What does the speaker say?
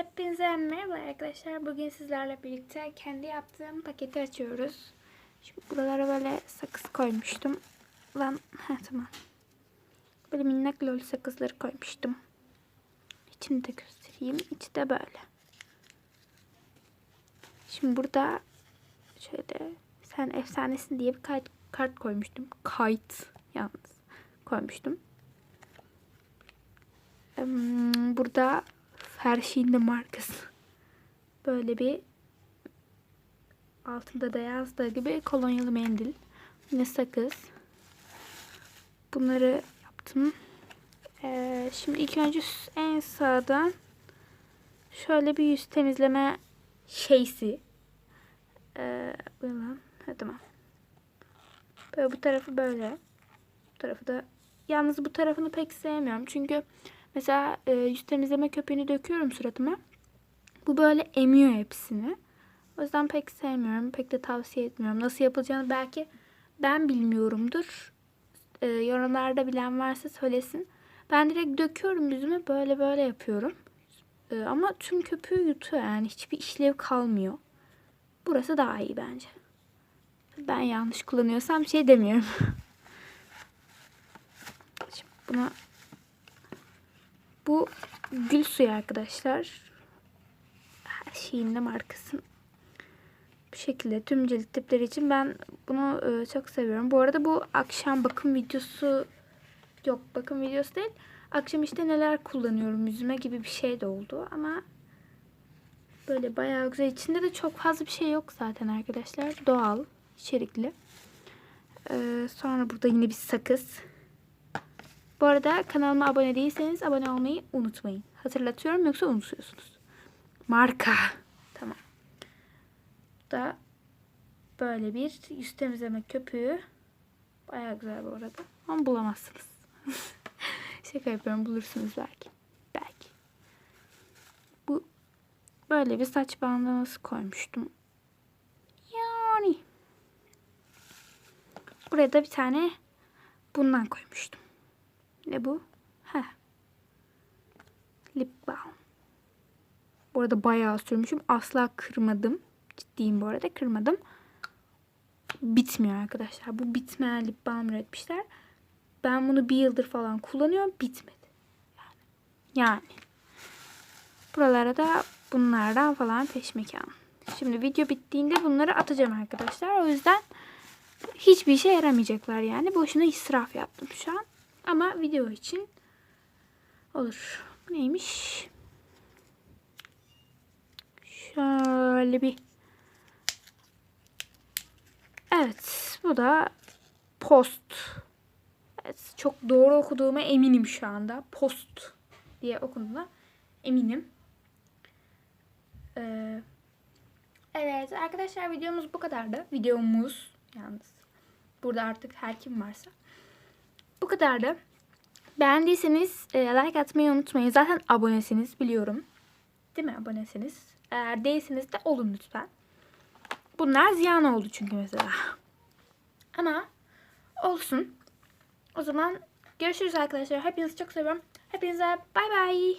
Hepinize merhaba arkadaşlar. Bugün sizlerle birlikte kendi yaptığım paketi açıyoruz. Şimdi buralara böyle sakız koymuştum. Lan heh, tamam. Böyle minnak lol sakızları koymuştum. İçini de göstereyim. İçi de böyle. Şimdi burada şöyle sen efsanesin diye bir kart, kart koymuştum. Kayıt yalnız koymuştum. Hmm, Burada Ferşin'de markası. Böyle bir altında da yazdığı gibi kolonyalı mendil. Yine sakız. Bunları yaptım. Ee, şimdi ilk önce en sağdan şöyle bir yüz temizleme şeysi. Ee, bu ne lan? Ha, tamam. Böyle bu tarafı böyle. Bu tarafı da yalnız bu tarafını pek sevmiyorum. Çünkü mesela e, yüz temizleme köpüğünü döküyorum suratıma. Bu böyle emiyor hepsini. O yüzden pek sevmiyorum. Pek de tavsiye etmiyorum. Nasıl yapılacağını belki ben bilmiyorumdur. E, yorumlarda bilen varsa söylesin. Ben direkt döküyorum yüzüme böyle böyle yapıyorum. E, ama tüm köpüğü yutuyor yani. Hiçbir işlev kalmıyor. Burası daha iyi bence. Ben yanlış kullanıyorsam şey demiyorum. Şimdi buna bu gül suyu arkadaşlar. Her şeyin de markası. Bu şekilde tüm cilt tipleri için ben bunu e, çok seviyorum. Bu arada bu akşam bakım videosu yok bakım videosu değil. Akşam işte neler kullanıyorum yüzüme gibi bir şey de oldu ama böyle bayağı güzel. İçinde de çok fazla bir şey yok zaten arkadaşlar. Doğal, içerikli. Ee, sonra burada yine bir sakız. Bu arada kanalıma abone değilseniz abone olmayı unutmayın. Hatırlatıyorum yoksa unutuyorsunuz. Marka. Tamam. Da böyle bir yüz temizleme köpüğü. Bayağı güzel bu arada. Ama bulamazsınız. Şaka yapıyorum bulursunuz belki. Belki. Bu böyle bir saç bandaması koymuştum. Yani. Buraya da bir tane bundan koymuştum. Ne bu? Heh. Lip balm. Bu arada bayağı sürmüşüm. Asla kırmadım. Ciddiyim bu arada. Kırmadım. Bitmiyor arkadaşlar. Bu bitmeyen lip balm üretmişler. Ben bunu bir yıldır falan kullanıyorum. Bitmedi. Yani. yani. Buralara da bunlardan falan peşmekan. Şimdi video bittiğinde bunları atacağım arkadaşlar. O yüzden hiçbir işe yaramayacaklar yani. Boşuna israf yaptım şu an. Ama video için olur. Neymiş? Şöyle bir Evet, bu da post. Evet, çok doğru okuduğuma eminim şu anda. Post diye okunduğuna eminim. Ee, evet arkadaşlar videomuz bu kadardı. Videomuz yalnız. Burada artık her kim varsa. Kadardı. Beğendiyseniz e, like atmayı unutmayın. Zaten abonesiniz biliyorum. Değil mi abonesiniz? Eğer değilseniz de olun lütfen. Bunlar ziyan oldu çünkü mesela. Ama olsun. O zaman görüşürüz arkadaşlar. Hepinizi çok seviyorum. Hepinize bay bay.